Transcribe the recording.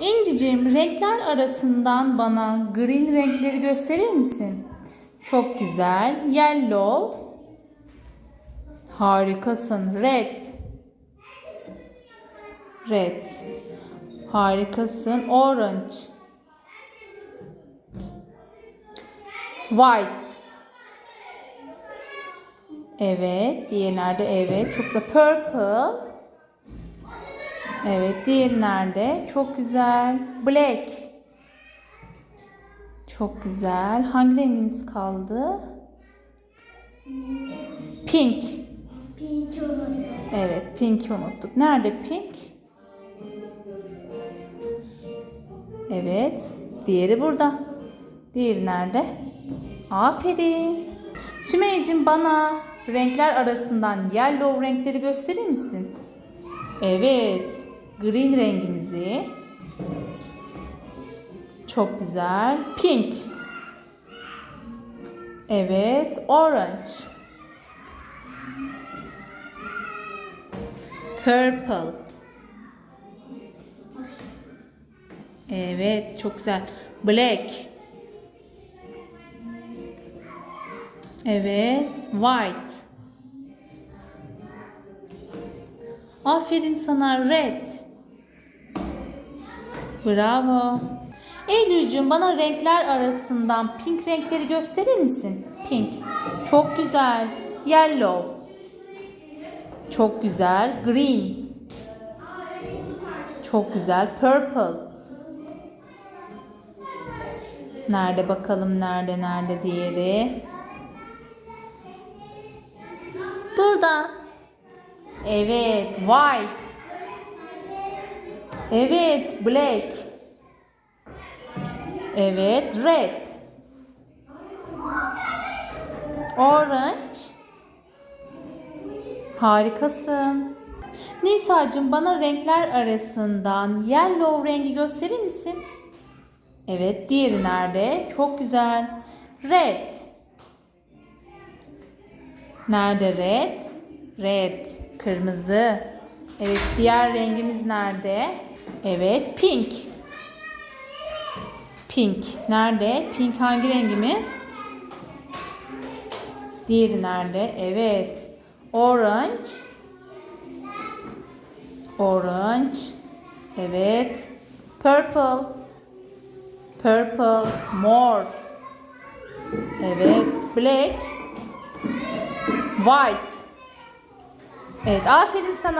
İncicim renkler arasından bana green renkleri gösterir misin? Çok güzel. Yellow. Harikasın. Red. Red. Harikasın. Orange. White. Evet. Diğeri nerede? Evet. Çok güzel. Purple. Evet. Diğeri nerede? Çok güzel. Black. Çok güzel. Hangi rengimiz kaldı? Pink. Pinki unuttum. Evet. Pink'i unuttuk. Nerede pink? Evet. Diğeri burada. Diğeri nerede? Aferin. Sümeyciğim bana renkler arasından yellow renkleri gösterir misin? Evet. Green rengimizi. Çok güzel. Pink. Evet. Orange. Purple. Evet, çok güzel. Black. Evet, white. Aferin sana red. Bravo. Eylülcüğüm bana renkler arasından pink renkleri gösterir misin? Pink. Çok güzel. Yellow. Çok güzel. Green. Çok güzel. Purple. Nerede bakalım nerede nerede diğeri? Burada. Evet, white. Evet, black. Evet, red. Orange. Harikasın. Nisa'cığım bana renkler arasından yellow rengi gösterir misin? Evet, diğeri nerede? Çok güzel. Red. Nerede red? Red. Kırmızı. Evet, diğer rengimiz nerede? Evet, pink. Pink. Nerede? Pink hangi rengimiz? Diğeri nerede? Evet. Orange. Orange. Evet. Purple. Purple. Mor. Evet. Black. White. Evet. Aferin sana.